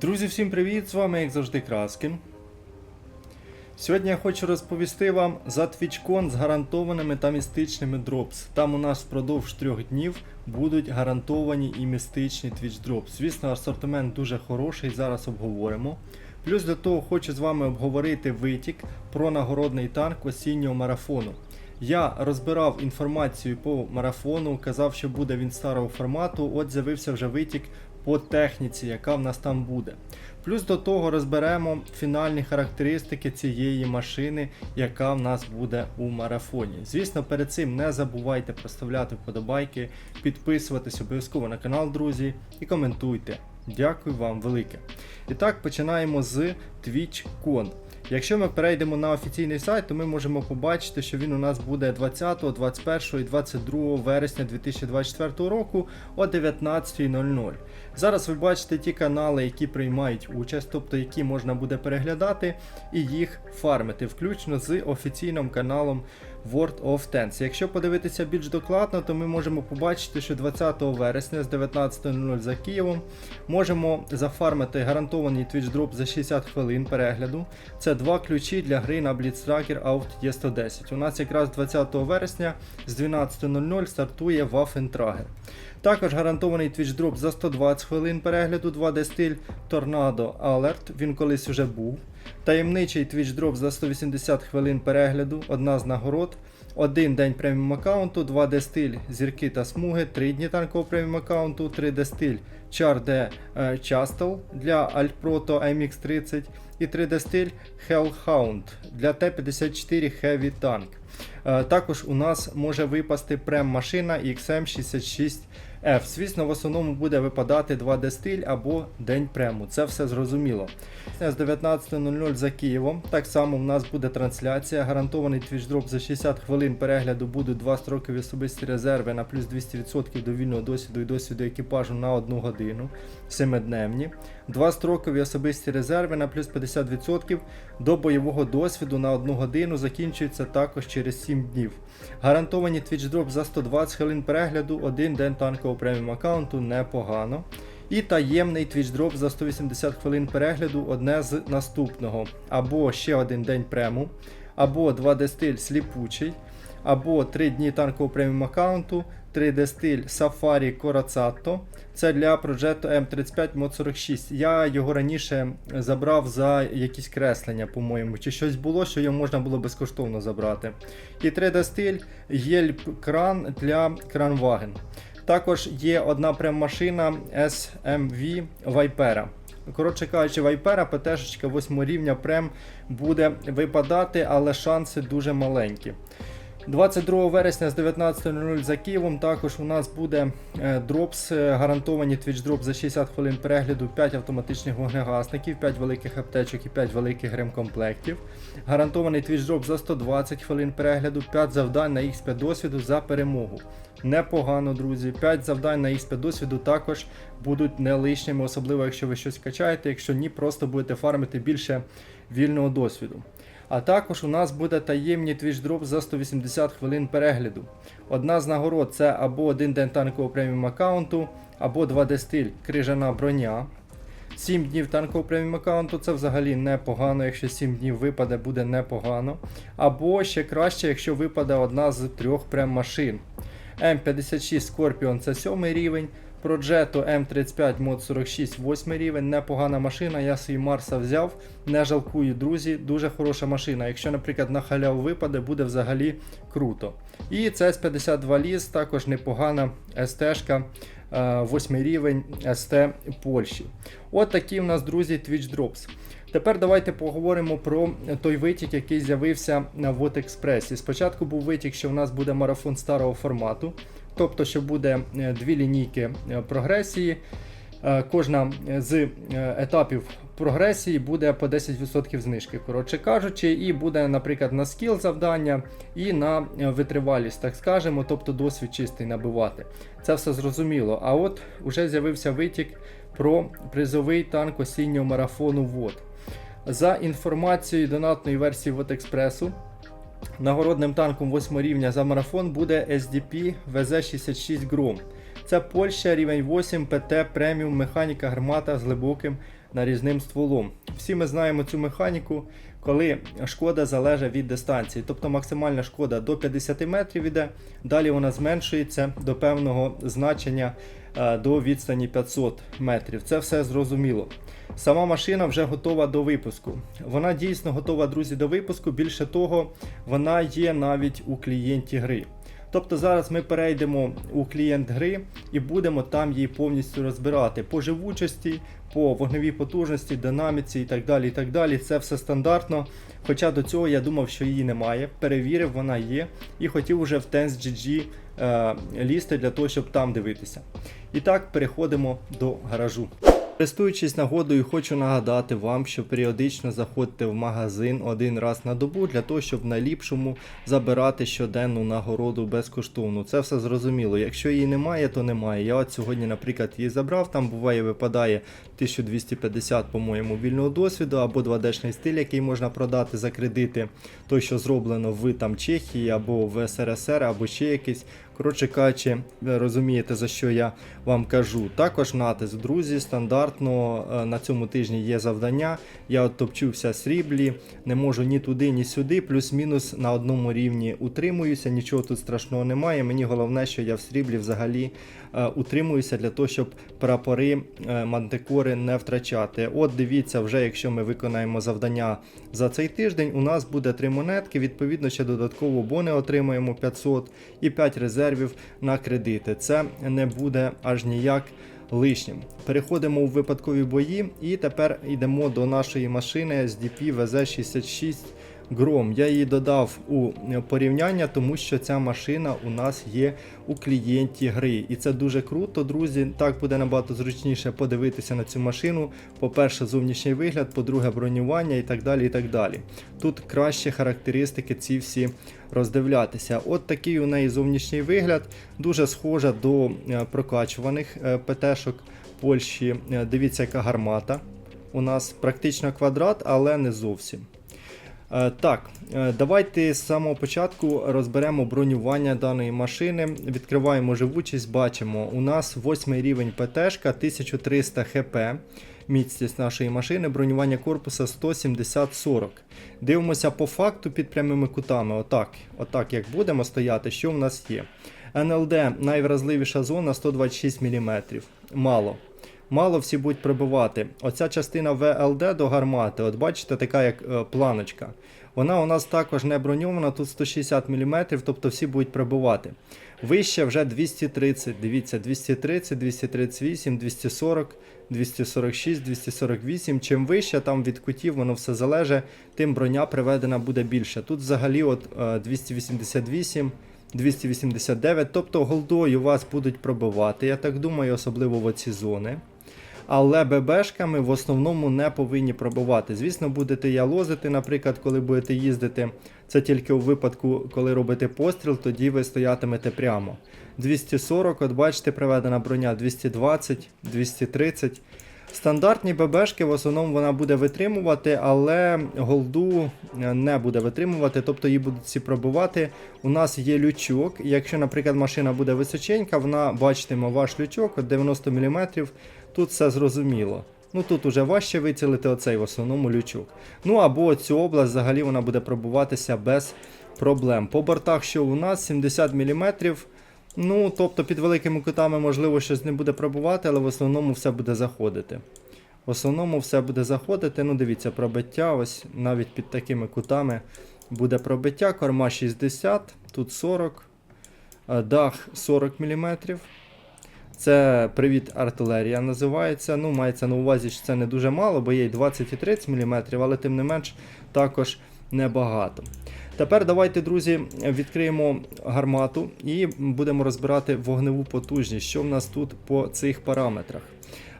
Друзі, всім привіт! З вами, як завжди, Краскін. Сьогодні я хочу розповісти вам за TwitchCon з гарантованими та містичними дропс. Там у нас впродовж трьох днів будуть гарантовані і містичні Twitch Drops. Звісно, асортимент дуже хороший, зараз обговоримо. Плюс до того хочу з вами обговорити витік про нагородний танк осіннього марафону. Я розбирав інформацію по марафону, казав, що буде він старого формату. От з'явився вже витік по техніці, яка в нас там буде. Плюс до того розберемо фінальні характеристики цієї машини, яка в нас буде у марафоні. Звісно, перед цим не забувайте проставляти вподобайки, підписуватись обов'язково на канал, друзі, і коментуйте. Дякую вам велике. І так, починаємо з TwitchCon. Якщо ми перейдемо на офіційний сайт, то ми можемо побачити, що він у нас буде 20, 21 і 22 вересня 2024 року о 19.00. Зараз ви бачите ті канали, які приймають участь, тобто які можна буде переглядати і їх фармити, включно з офіційним каналом World of Tanks. Якщо подивитися більш докладно, то ми можемо побачити, що 20 вересня з 19.00 за Києвом можемо зафармити гарантований Twitch Drop за 60 хвилин перегляду. Це два ключі для гри на Blitz Tracker Out E110. У нас якраз 20 вересня з 12.00 стартує Waffentrager. Також гарантований Twitch Drop за 120 хвилин перегляду 2D стиль Tornado Alert, він колись уже був. Таємничий Twitch дроп за 180 хвилин перегляду, одна з нагород, один день преміум аккаунту, 2D стиль, зірки та смуги, 3 дні танкового преміум аккаунту, 3D стиль Charde е, Chastel для Altproto MX30 ем і 3D стиль Hellhound для Т-54 Heavy Tank. Е, також у нас може випасти прем машина XM66. F. Звісно, в основному буде випадати 2D стиль або день прему. Це все зрозуміло. Е, з 19.00 за Києвом. Так само в нас буде трансляція. Гарантований твічдроп за 60 хвилин перегляду будуть два строкові особисті резерви на плюс 200% до вільного досвіду і досвіду екіпажу на 1 годину, 7-дневні. Два строкові особисті резерви на плюс 50% до бойового досвіду на 1 годину закінчується також через 7 днів. Гарантовані твічдроп за 120 хвилин перегляду, один день танкового преміум аккаунту непогано. І таємний Drop за 180 хвилин перегляду одне з наступного. Або ще один день прему, або 2D стиль сліпучий, або 3 дні танкового преміум аккаунту, 3D стиль Safari Corazzato. Це для проджекту М35 Mod 46. Я його раніше забрав за якісь креслення, по-моєму, чи щось було, що його можна було безкоштовно забрати. І 3D стиль Yelp кран для Кранваген. Також є одна прем-машина SMV Viper. Коротше кажучи, Viper ПТшечка 8 рівня прем буде випадати, але шанси дуже маленькі. 22 вересня з 19.00 за Києвом також у нас буде е, дропс, е, гарантовані Twitch Drop за 60 хвилин перегляду, 5 автоматичних вогнегасників, 5 великих аптечок і 5 великих ремкомплектів. Гарантований Twitch Drop за 120 хвилин перегляду, 5 завдань на X5 досвіду за перемогу. Непогано, друзі. 5 завдань на X5 досвіду також будуть не лишніми, особливо якщо ви щось качаєте, якщо ні, просто будете фармити більше вільного досвіду. А також у нас буде таємні Drop за 180 хвилин перегляду. Одна з нагород це або один день танкового преміум аккаунту, або 2D стиль крижана броня. 7 днів танкового преміум аккаунту це взагалі непогано, якщо 7 днів випаде, буде непогано. Або ще краще, якщо випаде одна з трьох прем-машин. М56 Scorpion це 7 рівень. Progetto М35 Mod 46 8 рівень, непогана машина, я свій Марса взяв, не жалкую, друзі, дуже хороша машина. Якщо, наприклад, на халяву випаде, буде взагалі круто. І це 52 ліс, також непогана СТ-шка, 8 рівень СТ Польщі. От такі в нас, друзі, Twitch Drops. Тепер давайте поговоримо про той витік, який з'явився Вот Експресі. Спочатку був витік, що в нас буде марафон старого формату, тобто, що буде е, дві лінійки е, прогресії. Е, Кожна з етапів прогресії буде по 10% знижки, коротше кажучи, і буде, наприклад, на скіл завдання і на е, витривалість, так скажемо, тобто досвід чистий набивати. Це все зрозуміло. А от уже з'явився витік про призовий танк осіннього марафону ВОД. За інформацією донатної версії ВОД Експресу, нагородним танком 8 рівня за марафон буде SDP VZ66 Grom. Це Польща, рівень 8, ПТ, преміум, механіка гармата з глибоким нарізним стволом. Всі ми знаємо цю механіку, коли шкода залежить від дистанції. Тобто максимальна шкода до 50 метрів іде, далі вона зменшується до певного значення е, до відстані 500 метрів. Це все зрозуміло. Сама машина вже готова до випуску. Вона дійсно готова, друзі, до випуску. Більше того, вона є навіть у клієнті гри. Тобто зараз ми перейдемо у клієнт гри і будемо там її повністю розбирати по живучості, по вогневій потужності, динаміці і так далі. і так далі. Це все стандартно. Хоча до цього я думав, що її немає. Перевірив, вона є, і хотів уже в TenseGG е, лізти для того, щоб там дивитися. І так, переходимо до гаражу. Користуючись нагодою, хочу нагадати вам, що періодично заходьте в магазин один раз на добу для того, щоб в найліпшому забирати щоденну нагороду безкоштовно. Це все зрозуміло. Якщо її немає, то немає. Я от сьогодні, наприклад, її забрав. Там буває, випадає 1250, по-моєму, вільного досвіду або 2D-шний стиль, який можна продати за кредити. Той, що зроблено в там Чехії або в СРСР, або ще якийсь. Коротше кажучи, розумієте, за що я вам кажу. Також натиск, друзі, стандартно е, на цьому тижні є завдання. Я от топчуся сріблі, не можу ні туди, ні сюди, плюс-мінус на одному рівні утримуюся, нічого тут страшного немає. Мені головне, що я в сріблі взагалі е, утримуюся для того, щоб прапори е, мантикори не втрачати. От дивіться, вже якщо ми виконаємо завдання за цей тиждень, у нас буде 3 монетки, відповідно, ще додатково бони отримаємо 500 і 5 резервів на кредити. Це не буде аж ніяк лишнім. Переходимо у випадкові бої і тепер йдемо до нашої машини з DP VZ66 Гром. Я її додав у порівняння, тому що ця машина у нас є у клієнті гри. І це дуже круто, друзі. Так буде набагато зручніше подивитися на цю машину. По-перше, зовнішній вигляд, по-друге, бронювання і так далі. і так далі. Тут кращі характеристики ці всі роздивлятися. От такий у неї зовнішній вигляд, дуже схожа до е, прокачуваних е, ПТ-шок Польщі. Е, Дивіться, яка гармата. У нас практично квадрат, але не зовсім. Е, Так, е, давайте з самого початку розберемо бронювання даної машини. Відкриваємо живучість, бачимо, у нас 8 рівень ПТшка, 1300 хп. Міцність нашої машини, бронювання корпуса 170-40. Дивимося по факту під прямими кутами. Отак, отак як будемо стояти, що в нас є. НЛД найвразливіша зона 126 мм. Мало. Мало всі будуть пробивати. Оця частина ВЛД до гармати, от бачите, така як е, планочка. Вона у нас також не броньована, тут 160 мм, тобто всі будуть пробивати. Вище вже 230, дивіться, 230, 238, 240, 246, 248. Чим вище там від кутів воно все залежить, тим броня приведена буде більше. Тут взагалі от е, 288. 289, тобто голдою вас будуть пробивати, я так думаю, особливо в оці зони. Але ББшками в основному не повинні пробивати. Звісно, будете ялозити, наприклад, коли будете їздити. Це тільки у випадку, коли робите постріл, тоді ви стоятимете прямо. 240, от бачите, приведена броня 220, 230. Стандартні ББшки в основному вона буде витримувати, але голду е, не буде витримувати, тобто її будуть всі пробивати. У нас є лючок. Якщо, наприклад, машина буде височенька, вона бачитиме ваш лючок 90 мм. Тут все зрозуміло. Ну тут уже важче вицілити оцей в основному лючок. Ну або цю область взагалі вона буде пробуватися без проблем. По бортах, що у нас 70 мм. Ну, тобто під великими кутами, можливо, щось не буде пробувати, але в основному все буде заходити. В основному все буде заходити. Ну, дивіться, пробиття. Ось навіть під такими кутами буде пробиття. Корма 60, тут 40, е, дах 40 мм. Це привіт артилерія називається. Ну, мається на увазі, що це не дуже мало, бо є й 20 і 30 мм, але тим не менш також небагато. Тепер давайте, друзі, відкриємо гармату і будемо розбирати вогневу потужність, що в нас тут по цих параметрах.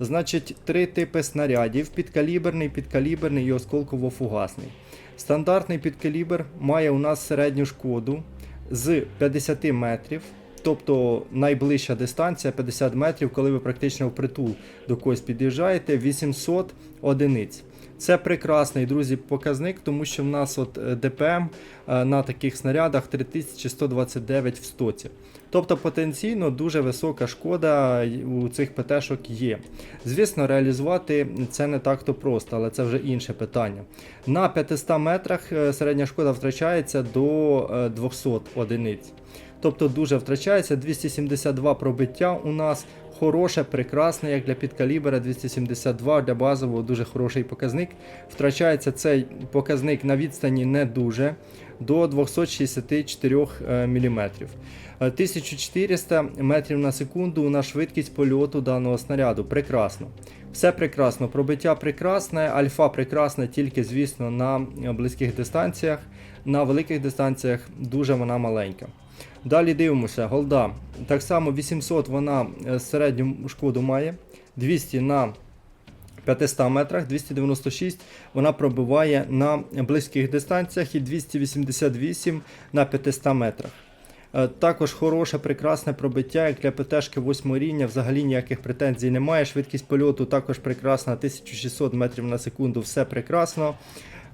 Значить, три типи снарядів: підкаліберний, підкаліберний і осколково-фугасний. Стандартний підкалібр має у нас середню шкоду з 50 метрів. Тобто найближча дистанція 50 метрів, коли ви практично впритул до когось під'їжджаєте, 800 одиниць. Це прекрасний, друзі, показник, тому що в нас от е, ДПМ е, на таких снарядах 3129 в стоці. Тобто потенційно дуже висока шкода у цих ПТшок є. Звісно, реалізувати це не так-то просто, але це вже інше питання. На 500 метрах е, середня шкода втрачається до е, 200 одиниць. Тобто дуже втрачається 272 пробиття у нас. Хороше, прекрасне, як для підкалібера 272 для базового дуже хороший показник. Втрачається цей показник на відстані не дуже до 264 мм. 1400 метрів на секунду у нас швидкість польоту даного снаряду. Прекрасно. Все прекрасно, пробиття прекрасне, альфа прекрасна, тільки, звісно, на близьких дистанціях. На великих дистанціях дуже вона маленька. Далі дивимося, голда. Так само 800 вона е, середню шкоду має. 200 на 500 метрах, 296 вона пробиває на близьких дистанціях і 288 на 500 метрах. Е, Також хороше, прекрасне пробиття, як для ПТшки 8 рівня, взагалі ніяких претензій немає. Швидкість польоту також прекрасна, 1600 метрів на секунду, все прекрасно.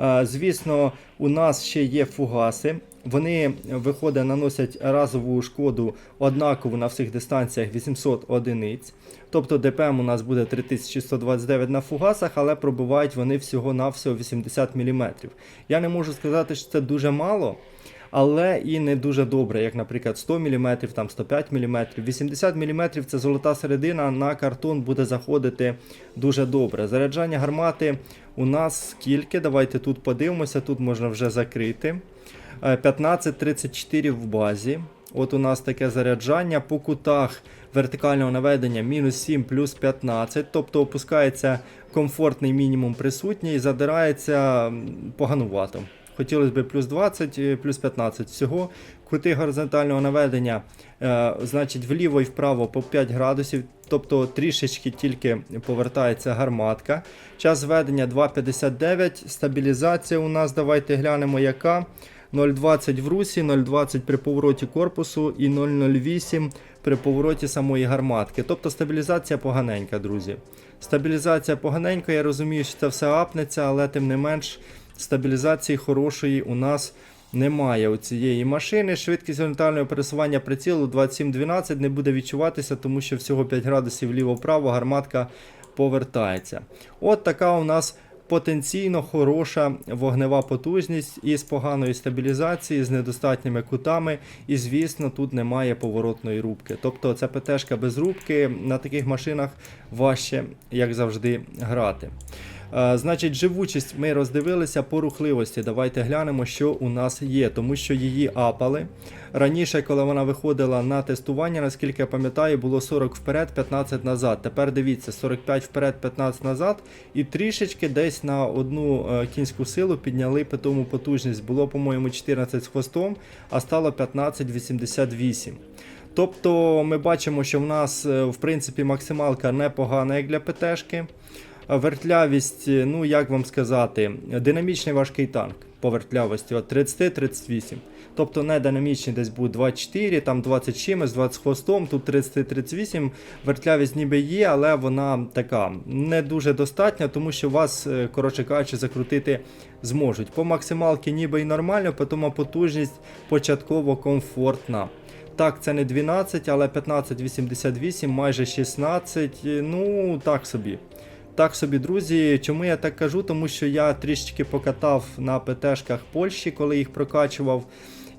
Е, Звісно, у нас ще є фугаси. Вони виходить, наносять разову шкоду однакову на всіх дистанціях 800 одиниць. Тобто ДПМ у нас буде 3129 на фугасах, але пробивають вони всього-навсього 80 мм. Я не можу сказати, що це дуже мало, але і не дуже добре, як, наприклад, 100 мм, там 105 мм. 80 мм це золота середина, на картон буде заходити дуже добре. Заряджання гармати у нас скільки? Давайте тут подивимося, тут можна вже закрити. Е, 15.34 в базі. От у нас таке заряджання по кутах вертикального наведення мінус 7 плюс 15, тобто опускається комфортний мінімум присутній, задирається м, поганувато. Хотілося б плюс 20, е, плюс 15 всього. Кути горизонтального наведення, е, значить, вліво і вправо по 5 градусів, тобто трішечки тільки повертається гарматка. Час зведення 2,59, стабілізація у нас, давайте глянемо, яка. 0,20 в русі, 0,20 при повороті корпусу і 0,08 при повороті самої гарматки. Тобто стабілізація поганенька, друзі. Стабілізація поганенька, я розумію, що це все апнеться, але тим не менш стабілізації хорошої у нас немає у цієї машини. Швидкість горизонтального пересування прицілу 27-12 не буде відчуватися, тому що всього 5 градусів вліво-вправо гарматка повертається. От така у нас потенційно хороша вогнева потужність із поганою стабілізацією, з недостатніми кутами. І, звісно, тут немає поворотної рубки. Тобто це ПТшка без рубки на таких машинах важче, як завжди, грати. Е, Значить, живучість ми роздивилися по рухливості. Давайте глянемо, що у нас є, тому що її апали. Раніше, коли вона виходила на тестування, наскільки я пам'ятаю, було 40 вперед, 15 назад. Тепер дивіться, 45 вперед, 15 назад. І трішечки десь на одну е, кінську силу підняли питому потужність. Було, по-моєму, 14 з хвостом, а стало 15,88. Тобто ми бачимо, що в нас е, в принципі максималка непогана, як для ПТшки. Вертлявість, е, ну як вам сказати, динамічний важкий танк по вертлявості от 30-38. Тобто не динамічний десь буде 24, там 20 чимось, 20 хвостом, тут 30-38. Вертлявість ніби є, але вона така не дуже достатня, тому що вас, е, коротше кажучи, закрутити зможуть. По максималки ніби і нормально, тому потужність початково комфортна. Так, це не 12, але 15,88, майже 16. е, Ну, так собі. Так собі, друзі, чому я так кажу? Тому що я трішечки покатав на ПТшках Польщі, коли їх прокачував.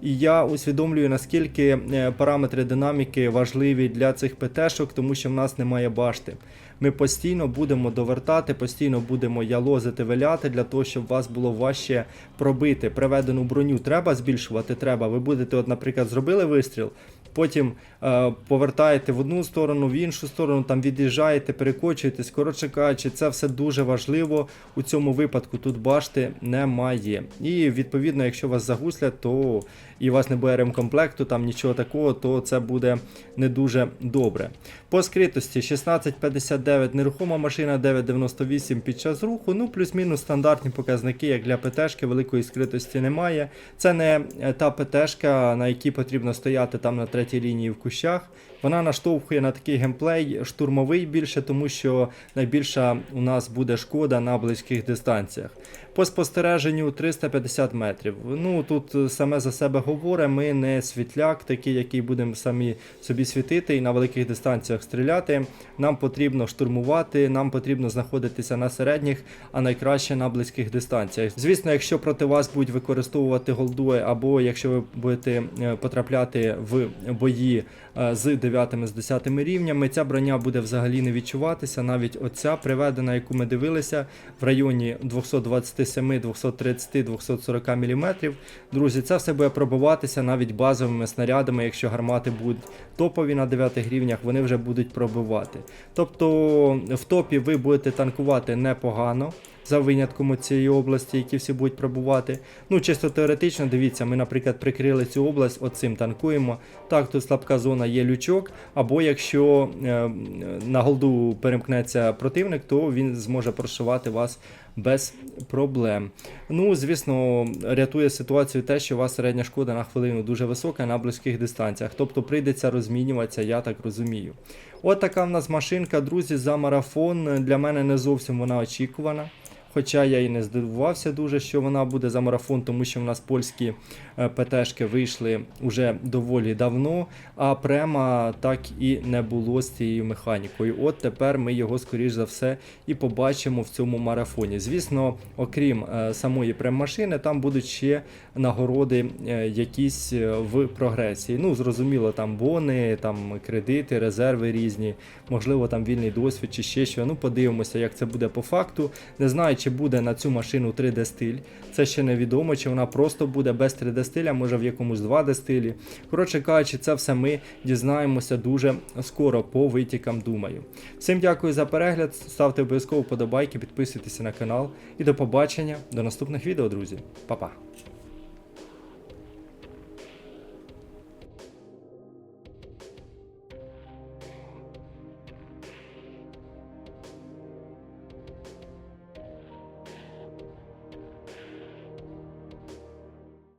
І я усвідомлюю, наскільки е, параметри динаміки важливі для цих ПТшок, тому що в нас немає башти. Ми постійно будемо довертати, постійно будемо ялозити, виляти для того, щоб вас було важче пробити. Приведену броню треба збільшувати, треба. Ви будете, от, наприклад, зробили вистріл, потім е, повертаєте в одну сторону, в іншу сторону, там від'їжджаєте, перекочуєтесь. Коротше кажучи, це все дуже важливо. У цьому випадку тут башти немає. І відповідно, якщо вас загуслять, то і у вас не буде ремкомплекту, там нічого такого, то це буде не дуже добре. По скритості 1659 нерухома машина 998 під час руху. Ну, плюс-мінус стандартні показники, як для ПТшки, великої скритості немає. Це не е, та ПТшка, на якій потрібно стояти там на третій лінії в кущах. Вона наштовхує на такий геймплей штурмовий більше, тому що найбільша у нас буде шкода на близьких дистанціях. По спостереженню 350 метрів. Ну тут е, саме за себе говорить, ми не світляк, такий, який будемо самі собі світити і на великих дистанціях стріляти. Нам потрібно штурмувати, нам потрібно знаходитися на середніх, а найкраще на близьких дистанціях. Звісно, якщо проти вас будуть використовувати голдує, або якщо ви будете е, потрапляти в бої е, з 9 з 10 рівнями, ця броня буде взагалі не відчуватися. Навіть оця приведена, яку ми дивилися, в районі 227, 230, 240 мм. Друзі, це все буде пробиватися навіть базовими снарядами, якщо гармати будуть топові на 9 рівнях, вони вже будуть пробивати. Тобто в топі ви будете танкувати непогано. За винятком цієї області, які всі будуть пробувати. Ну, чисто теоретично, дивіться, ми, наприклад, прикрили цю область, оцим танкуємо. Так, тут слабка зона є лючок, або якщо е, на голду перемкнеться противник, то він зможе прошивати вас без проблем. Ну, звісно, рятує ситуацію те, що у вас середня шкода на хвилину дуже висока на близьких дистанціях. Тобто прийдеться розмінюватися, я так розумію. От така в нас машинка, друзі, за марафон. Для мене не зовсім вона очікувана. Хоча я і не здивувався дуже, що вона буде за марафон, тому що в нас польські е, ПТшки вийшли уже доволі давно, а према так і не було з цією механікою. От тепер ми його, скоріш за все, і побачимо в цьому марафоні. Звісно, окрім е, самої прем-машини, там будуть ще нагороди е, якісь в прогресії. Ну, зрозуміло, там бони, там кредити, резерви різні, можливо, там вільний досвід чи ще що. Ну, подивимося, як це буде по факту. Не знаю, чи буде на цю машину 3D стиль. Це ще невідомо, чи вона просто буде без 3D стиля, може в якомусь 2D стилі. Коротше кажучи, це все ми дізнаємося дуже скоро по витікам, думаю. Всім дякую за перегляд, ставте обов'язково подобайки, підписуйтесь на канал і до побачення до наступних відео, друзі. Па-па!